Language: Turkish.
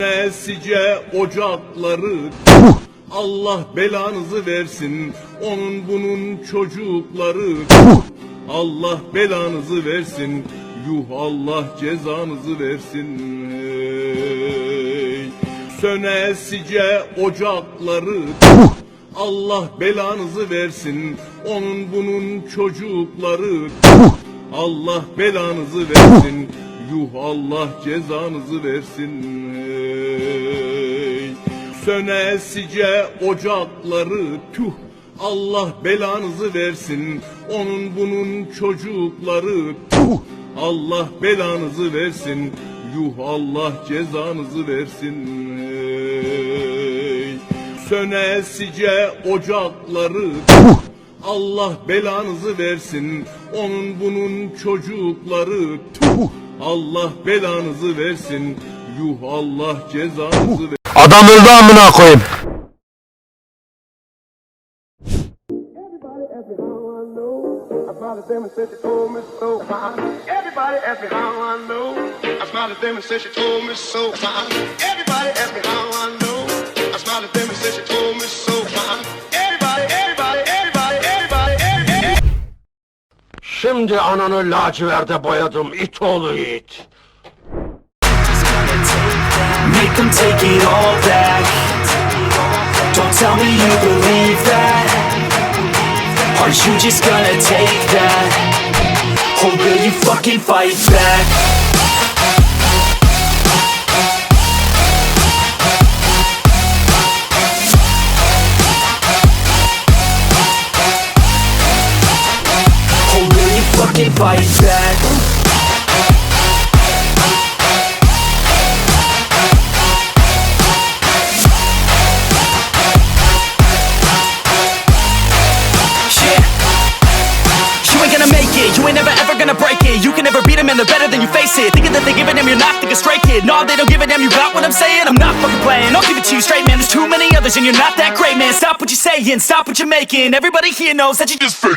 Nesice ocakları. Allah belanızı versin Onun bunun çocukları. Allah belanızı versin Yuh Allah cezanızı versin. Hey. Sönesice ocakları. Allah belanızı versin Onun bunun çocukları. Allah belanızı versin Yuh Allah cezanızı versin hey. Sönesice ocakları tüh Allah belanızı versin Onun bunun çocukları tüh Allah belanızı versin Yuh Allah cezanızı versin hey. Sönesice ocakları tüh Allah belanızı versin Onun bunun çocukları tüh Allah belanızı versin Yuh Allah cezanızı versin Adam öldü amına koyayım. Everybody ask me how I know. I smiled at them and said she told me so. Everybody ask me how I know. I smiled at them and said she told me so. Everybody ask me how I know. I smiled at them and said she told me so. Şimdi ananı laciverde boyadım it oğlu it. Make them take it all back Don't tell me you believe that Are you just gonna take that Or will you fucking fight back? Fight back? You ain't gonna make it, you ain't never ever gonna break it. You can never beat them they're better than you face it. Thinking that they give a damn, you're not thinking straight, kid. No, they don't give a damn, you got what I'm saying? I'm not fucking playing, I'll give it to you straight, man. There's too many others and you're not that great, man. Stop what you're saying, stop what you're making. Everybody here knows that you just fake.